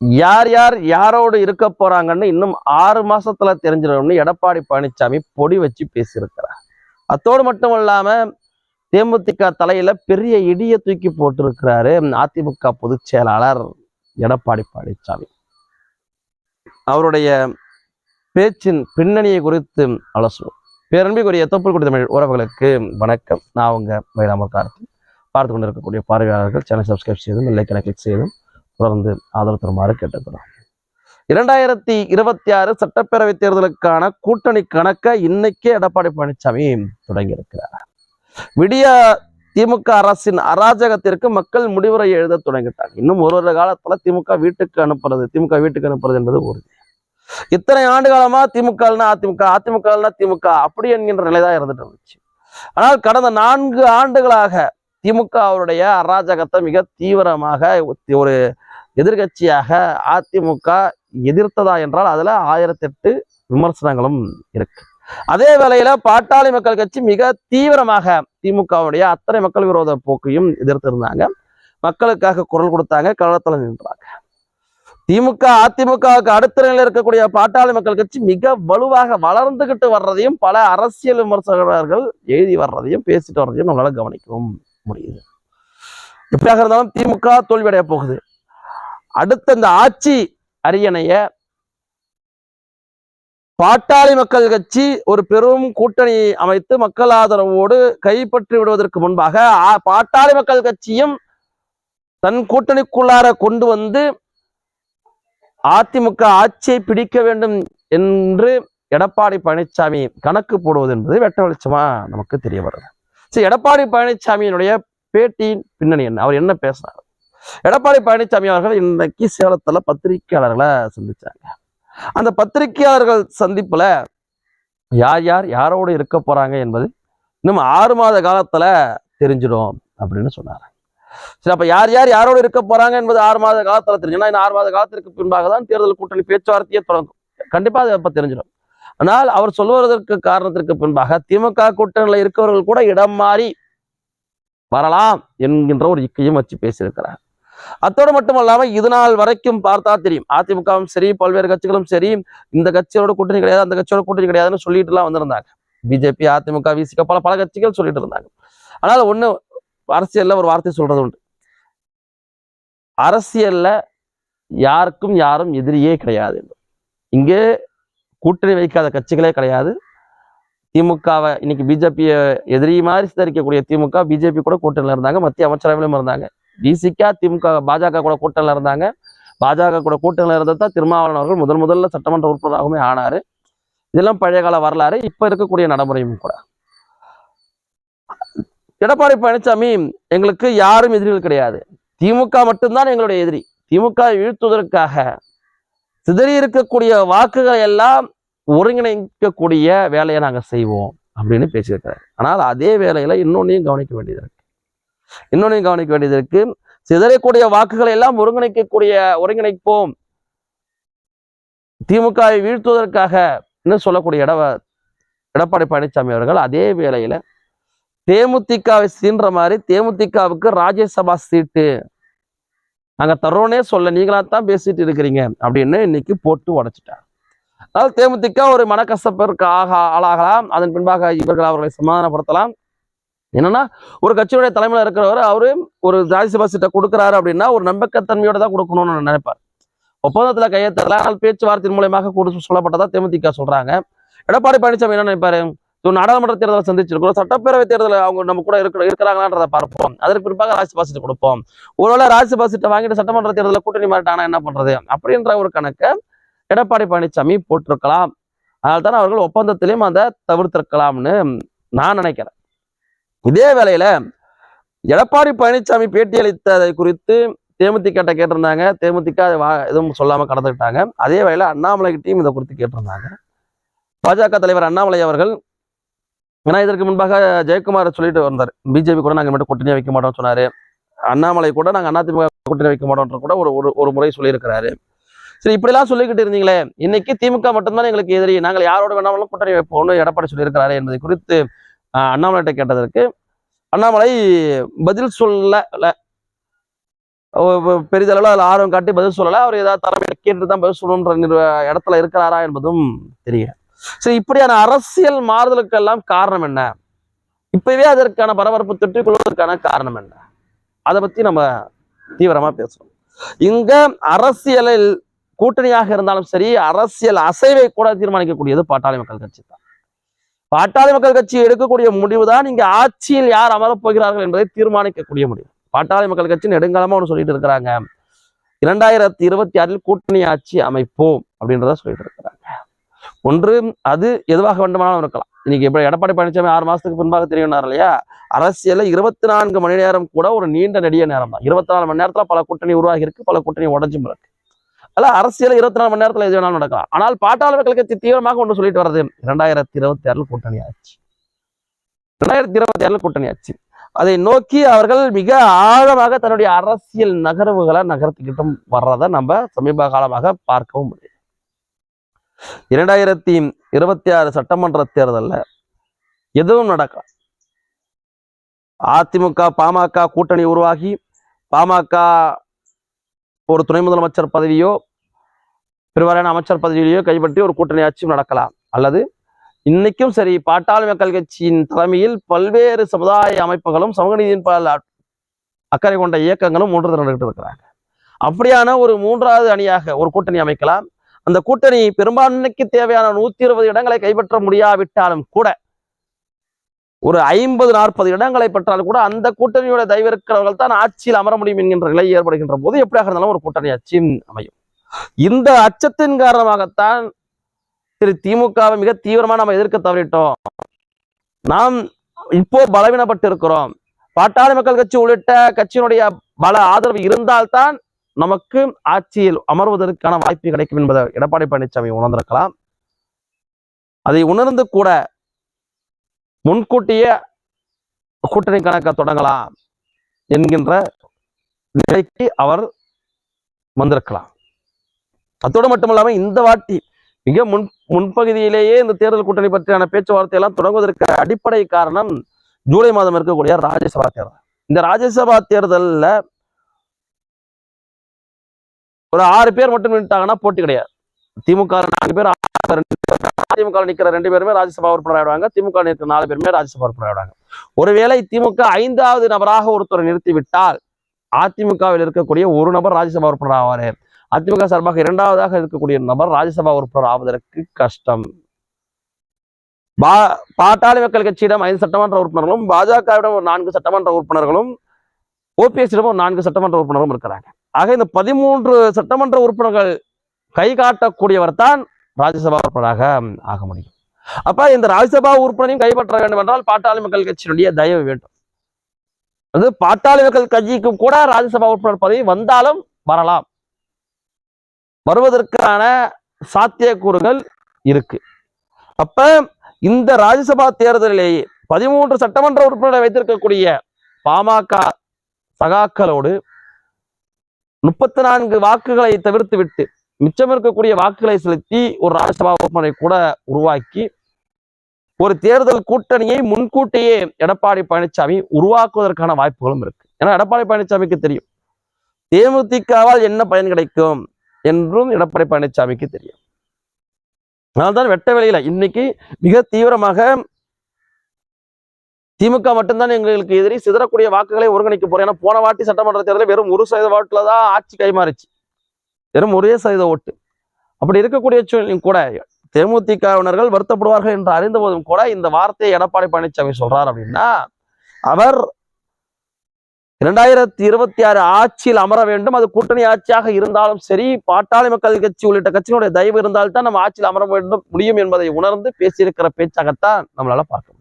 யார் யார் யாரோடு இருக்க போறாங்கன்னு இன்னும் ஆறு மாசத்துல தெரிஞ்சிடணும்னு எடப்பாடி பழனிசாமி பொடி வச்சு பேசியிருக்கிறார். அத்தோடு மட்டும் இல்லாம தேமுதிக தலையில பெரிய இடிய தூக்கி போட்டிருக்கிறாரு அதிமுக பொதுச் செயலாளர் எடப்பாடி பழனிசாமி அவருடைய பேச்சின் பின்னணியை குறித்து அலசுவோம் பேரன்பிக்குரிய தொப்புக்குடி தமிழ் உறவுகளுக்கு வணக்கம். நான் உங்க மயிலாமர் கார்த்தி பார்த்து கொண்டிருக்கக்கூடிய பார்வையாளர்கள் சேனல் சப்ஸ்கிரைப் செய்தும் இல்லை கிளிக் செய்தும் தொடர்ந்து ஆதரவு தருமாறு கேட்டுக்கிறோம் இரண்டாயிரத்தி இருபத்தி ஆறு சட்டப்பேரவை தேர்தலுக்கான கூட்டணி கணக்கை இன்னைக்கே எடப்பாடி பழனிசாமி தொடங்கி இருக்கிறார் விடிய திமுக அரசின் அராஜகத்திற்கு மக்கள் முடிவுரை எழுத தொடங்கிட்டாங்க. இன்னும் ஒரு ஒரு காலத்துல திமுக வீட்டுக்கு அனுப்புறது திமுக வீட்டுக்கு அனுப்புறது என்பது உறுதி. இத்தனை ஆண்டு காலமா திமுகனா அதிமுக அதிமுகனா திமுக அப்படி என்கின்ற நிலைதான் இருந்துட்டு இருந்துச்சு. ஆனால் கடந்த நான்கு ஆண்டுகளாக திமுக அவருடைய அராஜகத்தை மிக தீவிரமாக ஒரு எதிர்கட்சியாக அதிமுக எதிர்த்ததா என்றால் அதுல ஆயிரத்தெட்டு விமர்சனங்களும் இருக்கு. அதே வேளையில பாட்டாளி மக்கள் கட்சி மிக தீவிரமாக திமுகவுடைய அத்தனை மக்கள் விரோத போக்கையும் எதிர்த்திருந்தாங்க. மக்களுக்காக குரல் கொடுத்தாங்க களத்துல நின்றாங்க. திமுக அதிமுகவுக்கு அடுத்த நிலையில் இருக்கக்கூடிய பாட்டாளி மக்கள் கட்சி மிக வலுவாக வளர்ந்துகிட்டு வர்றதையும் பல அரசியல் விமர்சகர்கள் எழுதி வர்றதையும் பேசிட்டு வர்றதையும் நம்மளால கவனிக்கவும் முடியுது. எப்படியாக இருந்தாலும் திமுக தோல்வியடைய போகுது. அடுத்த இந்த ஆட்சி அரியணைய பாட்டாளி மக்கள் கட்சி ஒரு பெரும் கூட்டணி அமைத்து மக்கள் ஆதரவோடு கைப்பற்றி விடுவதற்கு முன்பாக பாட்டாளி மக்கள் கட்சியும் தன் கூட்டணிக்குள்ளார கொண்டு வந்து அதிமுக ஆட்சியை பிடிக்க வேண்டும் என்று எடப்பாடி பழனிசாமி கணக்கு போடுவது என்பது வெட்ட வெளிச்சமா நமக்கு தெரிய வருது சரி எடப்பாடி பழனிசாமியினுடைய பேட்டியின் பின்னணி என்ன? அவர் என்ன பேசினார்? எடப்பாடி பழனிசாமி அவர்கள் இன்னைக்கு சேலத்துல பத்திரிகையாளர்களை சந்திச்சாங்க. அந்த பத்திரிகையாளர்கள் சந்திப்புல யார் யார் யாரோடு இருக்க போறாங்க என்பது இன்னும் ஆறு மாத காலத்துல தெரிஞ்சிடும் அப்படின்னு சொன்னார் சரி அப்ப யார் யார் யாரோடு இருக்க போறாங்க என்பது ஆறு மாத காலத்துல தெரிஞ்சுன்னா இன்னும் ஆறு மாத காலத்திற்கு பின்பாக தான் தேர்தல் கூட்டணி பேச்சுவார்த்தையே தொடங்கும். கண்டிப்பா அது அப்ப தெரிஞ்சிடும். ஆனால் அவர் சொல்வதற்கு காரணத்திற்கு பின்பாக திமுக கூட்டணியில் இருக்கவர்கள் கூட இடம் மாறி வரலாம் என்கின்ற ஒரு இக்கையும் வச்சு பேசியிருக்கிறார். அத்தோடு மட்டும் இல்லாமல் இது நாள் வரைக்கும் பார்த்தா தெரியும். அதிமுகவும் சரி பல்வேறு கட்சிகளும் சரி இந்த கட்சியோட கூட்டணி கிடையாது அந்த கட்சியோட கூட்டணி கிடையாதுன்னு சொல்லிட்டு எல்லாம் வந்திருந்தாங்க. பிஜேபி அதிமுக விசிக பல பல கட்சிகள் சொல்லிட்டு இருந்தாங்க. ஆனால் ஒண்ணு அரசியலில் ஒரு வார்த்தை சொல்றது உண்டு. அரசியல்ல யாருக்கும் யாரும் எதிரியே கிடையாது. இங்கே கூட்டணி வைக்காத கட்சிகளே கிடையாது. திமுகவை இன்னைக்கு பிஜேபியை எதிரி மாதிரி சித்தரிக்கக்கூடிய திமுக பிஜேபி கூட கூட்டணியில் இருந்தாங்க மத்திய அமைச்சரவையிலும் இருந்தாங்க. பிசிகா திமுக பாஜக கூட கூட்டணியில் இருந்தாங்க. பாஜக கூட கூட்டணியில் இருந்தது தான் திருமாவளவன் அவர்கள் முதல் முதல்ல சட்டமன்ற உறுப்பினராகவுமே ஆனாரு. இதெல்லாம் பழைய கால வரலாறு. இப்ப இருக்கக்கூடிய நடைமுறையும் கூட. எடப்பாடி பழனிசாமி எங்களுக்கு யாரும் எதிரிகள் கிடையாது. திமுக மட்டும்தான் எங்களுடைய எதிரி. திமுக வீழ்த்துவதற்காக சிதறி இருக்கக்கூடிய வாக்குகளை எல்லாம் ஒருங்கிணைக்கக்கூடிய வேலையை நாங்கள் செய்வோம் அப்படின்னு பேசியிருக்கிறார். ஆனால் அதே வேலையில இன்னொன்னையும் கவனிக்க வேண்டியது இன்னொன்னையும் கவனிக்க வேண்டியது இருக்கு. சிதறக்கூடிய வாக்குகளை எல்லாம் ஒருங்கிணைக்கக்கூடிய ஒருங்கிணைப்போம். திமுகவை வீழ்த்துவதற்காக என்ன சொல்லக்கூடிய இட எடப்பாடி பழனிசாமி அவர்கள் அதே வேளையில தேமுதிகவை சீன்ற மாதிரி தேமுதிகவுக்கு ராஜ்யசபா சீட்டு. நாங்க தரோனே சொல்ல நீங்களா தான் பேசிட்டு இருக்கிறீங்க அப்படின்னு இன்னைக்கு போட்டு உடைச்சிட்டாங்க. அதாவது தேமுதிக ஒரு மனக்கசப்பிற்கு ஆக ஆளாகலாம். அதன் பின்பாக இவர்கள் அவர்களை சமாதானப்படுத்தலாம். என்னன்னா ஒரு கட்சியுடைய தலைமையில இருக்கிறவர் அவரு ஒரு ராஜ்யசபா சீட்டை கொடுக்குறாரு அப்படின்னா ஒரு நம்பகத்தன்மையோட தான் கொடுக்கணும்னு நினைப்பார் ஒப்பந்தத்தில் கையெழுத்தல ஆனால் பேச்சுவார்த்தையின் மூலயமாக கொடு சொல்லப்பட்டதா தேமுதிக சொல்றாங்க. எடப்பாடி பழனிசாமி என்ன நினைப்பாரு? நாடாளுமன்ற தேர்தலை சந்திச்சிருக்கிறோம். சட்டப்பேரவை தேர்தலில் அவங்க நம்ம கூட இருக்க இருக்கிறாங்களான்றதை பார்ப்போம். அதற்கு பிற்பாக ராஜ்யசபா சீட்டு கொடுப்போம். ஒருவேளை ராஜ்யசபா சீட்டை வாங்கிட்டு சட்டமன்ற தேர்தலில் கூட்டணி மாறிட்டானா என்ன பண்றது? அப்படின்ற ஒரு கணக்கை எடப்பாடி பழனிசாமி போட்டிருக்கலாம். அதனால்தான் அவர்கள் ஒப்பந்தத்திலையும் அதை தவிர்த்திருக்கலாம்னு நான் நினைக்கிறேன். இதே வேளையில எடப்பாடி பழனிசாமி பேட்டியளித்ததை குறித்து தேமுதிக கேட்டிருந்தாங்க. தேமுதிக வா- எதுவும் சொல்லாம கடந்துக்கிட்டாங்க அதே வேளையில அண்ணாமலை கிட்டையும் இதை குறித்து கேட்டிருந்தாங்க. பாஜக தலைவர் அண்ணாமலை அவர்கள் ஏன்னா இதற்கு முன்பாக ஜெயக்குமார் சொல்லிட்டு வந்தார். பிஜேபி கூட நாங்கள் மட்டும் கூட்டணி வைக்க மாட்டோம்னு சொன்னாரு. அண்ணாமலை கூட நாங்கள் அதிமுக கூட்டணி வைக்க மாட்டோம்ன்ற கூட ஒரு ஒரு- ஒரு முறை சொல்லியிருக்கிறாரு. சரி இப்படிலாம் சொல்லிக்கிட்டு இருந்தீங்களே இன்னைக்கு திமுக மட்டும்தான் எங்களுக்கு எதிரி. நாங்கள் யாரோட வேணாலும் கூட்டணி வைப்போம்னு எடப்பாடி சொல்லியிருக்கிறாரு என்பதை குறித்து அண்ணாமலைகிட்ட கேட்டதற்கு அண்ணாமலை பதில் சொல்லலை. பெரிதளவில் அதில் ஆர்வம் காட்டி பதில் சொல்லலை. அவர் ஏதாவது தலைமையில கேட்டு தான் பதில் சொல்லணுன்ற இடத்துல இருக்கிறாரா என்பதும் தெரியல. சரி இப்படியான அரசியல் மாறுதலுக்கெல்லாம் காரணம் என்ன? இப்பவே அதற்கான பரபரப்பு தொற்றிக் கொள்வதற்கான காரணம் என்ன? அதை பத்தி நம்ம தீவிரமா பேசுறோம் இங்க அரசியலில் கூட்டணியாக இருந்தாலும் சரி அரசியல் அசைவை கூட தீர்மானிக்கக்கூடியது பாட்டாளி மக்கள் கட்சி தான். பாட்டாளி மக்கள் கட்சி எடுக்கக்கூடிய முடிவு தான் இங்க ஆட்சியில் யார் அமரப் போகிறார்கள் என்பதை தீர்மானிக்கக்கூடிய முடிவு. பாட்டாளி மக்கள் கட்சி நெடுங்காலமா ஒன்று சொல்லிட்டு இருக்கிறாங்க. இரண்டாயிரத்தி இருபத்தி ஆறில் கூட்டணி ஆட்சி அமைப்போம் அப்படின்றத சொல்லிட்டு இருக்கிறாங்க. ஒன்று அது எதுவாக வேண்டுமானாலும் இருக்கலாம். இன்னைக்கு இப்ப எடப்பாடி பழனிசாமி ஆறு மாசத்துக்கு பின்பாக தெரியும்னார் இல்லையா? அரசியல இருபத்தி நான்கு மணி நேரம் கூட ஒரு நீண்ட நெடிய நேரம் தான் இருபத்தி நாலு மணி நேரத்துல பல கூட்டணி உருவாகி இருக்கு பல கூட்டணி உடஞ்சும் இருக்கு. அல்ல அரசியல் இருபத்தி நாலு மணி நேரத்துல எது வேணாலும் நடக்கலாம். ஆனால் பாட்டாளி தீவிரமாக ஒன்று சொல்லிட்டு வர்றது இரண்டாயிரத்தி இருபத்தி ஆறில் கூட்டணி ஆச்சு. இரண்டாயிரத்தி இருபத்தி ஆறில் கூட்டணி ஆச்சு. அதை நோக்கி அவர்கள் மிக ஆழமாக தன்னுடைய அரசியல் நகர்வுகளை நகர்த்திக்கிட்டும் வர்றதை நம்ம சமீப காலமாக பார்க்கவும் முடியும். இரண்டாயிரத்தி இருபத்தி ஆறு சட்டமன்ற தேர்தல்ல எதுவும் நடக்கலாம் அதிமுக பாமக கூட்டணி உருவாகி பாமக ஒரு துணை முதலமைச்சர் பதவியோ பெருவாரியான அமைச்சர் பதவியிலையோ கைப்பற்றி ஒரு கூட்டணி ஆட்சியும் நடக்கலாம். அல்லது இன்னைக்கும் சரி பாட்டாளி மக்கள் கட்சியின் தலைமையில் பல்வேறு சமுதாய அமைப்புகளும் சமூக நீதியின் பால் அக்கறை கொண்ட இயக்கங்களும் மூன்று நடந்துகிட்டு இருக்கிறாங்க. அப்படியான ஒரு மூன்றாவது அணியாக ஒரு கூட்டணி அமைக்கலாம். அந்த கூட்டணி பெரும்பான்மைக்கு தேவையான நூத்தி இருபது இடங்களை கைப்பற்ற முடியாவிட்டாலும் கூட ஒரு ஐம்பது நாற்பது இடங்களை பெற்றால் கூட அந்த கூட்டணியோட தயவிருக்கிறவர்கள் தான் ஆட்சியில் அமர முடியும் என்கின்ற நிலை ஏற்படுகின்ற போது எப்படியாக இருந்தாலும் ஒரு கூட்டணி ஆட்சியும் அமையும். இந்த அச்சத்தின் காரணமாகத்தான் திரு திமுகவை மிக தீவிரமா நம்ம எதிர்க்க தவறிட்டோம். நாம் இப்போ பலவீனப்பட்டு இருக்கிறோம் பாட்டாளி மக்கள் கட்சி உள்ளிட்ட கட்சியினுடைய பல ஆதரவு இருந்தால்தான் நமக்கு ஆட்சியில் அமர்வதற்கான வாய்ப்பு கிடைக்கும் என்பதை எடப்பாடி பழனிசாமி உணர்ந்திருக்கலாம். அதை உணர்ந்து கூட முன்கூட்டியே கூட்டணி கணக்க தொடங்கலாம் என்கின்ற நிலைக்கு அவர் வந்திருக்கலாம். அத்தோடு மட்டுமல்லாம இந்த வாட்டி மிக முன் முன்பகுதியிலேயே இந்த தேர்தல் கூட்டணி பற்றியான பேச்சுவார்த்தை எல்லாம் தொடங்குவதற்கு அடிப்படை காரணம் ஜூலை மாதம் இருக்கக்கூடிய ராஜ்யசபா தேர்தல். இந்த ராஜ்யசபா தேர்தல்ல ஒரு ஆறு பேர் மட்டும் நின்றுட்டாங்கன்னா போட்டி கிடையாது. திமுக நாலு பேர் அதிமுக நிற்கிற ரெண்டு பேருமே ராஜ்யசபா உறுப்பினர் ஆயிடுவாங்க. திமுக நிற்கிற நாலு பேருமே ராஜ்யசபா உறுப்பினர் ஆயிடுவாங்க. ஒருவேளை திமுக ஐந்தாவது நபராக ஒருத்தரை நிறுத்திவிட்டால் அதிமுகவில் இருக்கக்கூடிய ஒரு நபர் ராஜ்யசபா உறுப்பினர் ஆவாரு அதிமுக சார்பாக இரண்டாவதாக இருக்கக்கூடிய நபர் ராஜ்யசபா உறுப்பினர் ஆவதற்கு கஷ்டம். பா பாட்டாளி மக்கள் கட்சியிடம் ஐந்து சட்டமன்ற உறுப்பினர்களும் பாஜகவிடம் ஒரு நான்கு சட்டமன்ற உறுப்பினர்களும் ஓபிஎஸ்ஸிடம் ஒரு நான்கு சட்டமன்ற உறுப்பினரும் இருக்கிறாங்க ஆக இந்த பதிமூன்று சட்டமன்ற உறுப்பினர்கள் கை காட்டக்கூடியவர் தான் ராஜ்யசபா உறுப்பினராக ஆக முடியும். அப்ப இந்த ராஜ்யசபா உறுப்பினரையும் கைப்பற்ற வேண்டும் என்றால் பாட்டாளி மக்கள் கட்சியினுடைய தயவு வேண்டும். அது பாட்டாளி மக்கள் கட்சிக்கு கூட ராஜ்யசபா உறுப்பினர் பதவி வந்தாலும் வரலாம். வருவதற்கான சாத்தியக்கூறுகள் இருக்கு. அப்ப இந்த ராஜ்யசபா தேர்தலிலேயே பதிமூன்று சட்டமன்ற உறுப்பினரை வைத்திருக்கக்கூடிய பாமக சகாக்களோடு முப்பத்தி நான்கு வாக்குகளை தவிர்த்து விட்டு மிச்சம் இருக்கக்கூடிய வாக்குகளை செலுத்தி ஒரு ராஜ்யசபா உறுப்பினரை கூட உருவாக்கி ஒரு தேர்தல் கூட்டணியை முன்கூட்டியே எடப்பாடி பழனிசாமி உருவாக்குவதற்கான வாய்ப்புகளும் இருக்கு. ஏன்னா எடப்பாடி பழனிசாமிக்கு தெரியும் தேமுதிகவால் என்ன பயன் கிடைக்கும்? என்றும் எடப்பாடி பழனிசாமிக்கு தெரியும். அதனால்தான் வெட்ட வெளியில இன்னைக்கு மிக தீவிரமாக திமுக மட்டும்தான் எங்களுக்கு எதிரி சிதறக்கூடிய வாக்குகளை ஒருங்கிணைக்க போறோம் ஏன்னா போன வாட்டி சட்டமன்ற தேர்தலில் வெறும் ஒரு சதவீத ஓட்டுல தான் ஆட்சி கைமாறிச்சு. வெறும் ஒரே சதவீத ஓட்டு. அப்படி இருக்கக்கூடிய சூழ்நிலையும் கூட தேமுதிகவினர்கள் வருத்தப்படுவார்கள் என்று அறிந்த போதும் கூட இந்த வார்த்தையை எடப்பாடி பழனிசாமி சொல்றார் அப்படின்னா அவர் இரண்டாயிரத்தி இருபத்தி ஆறு ஆட்சியில் அமர வேண்டும். அது கூட்டணி ஆட்சியாக இருந்தாலும் சரி பாட்டாளி மக்கள் கட்சி உள்ளிட்ட கட்சியினுடைய தயவு இருந்தால்தான் நம்ம ஆட்சியில் அமர வேண்டும் முடியும் என்பதை உணர்ந்து பேசியிருக்கிற பேச்சாகத்தான் நம்மளால பார்க்க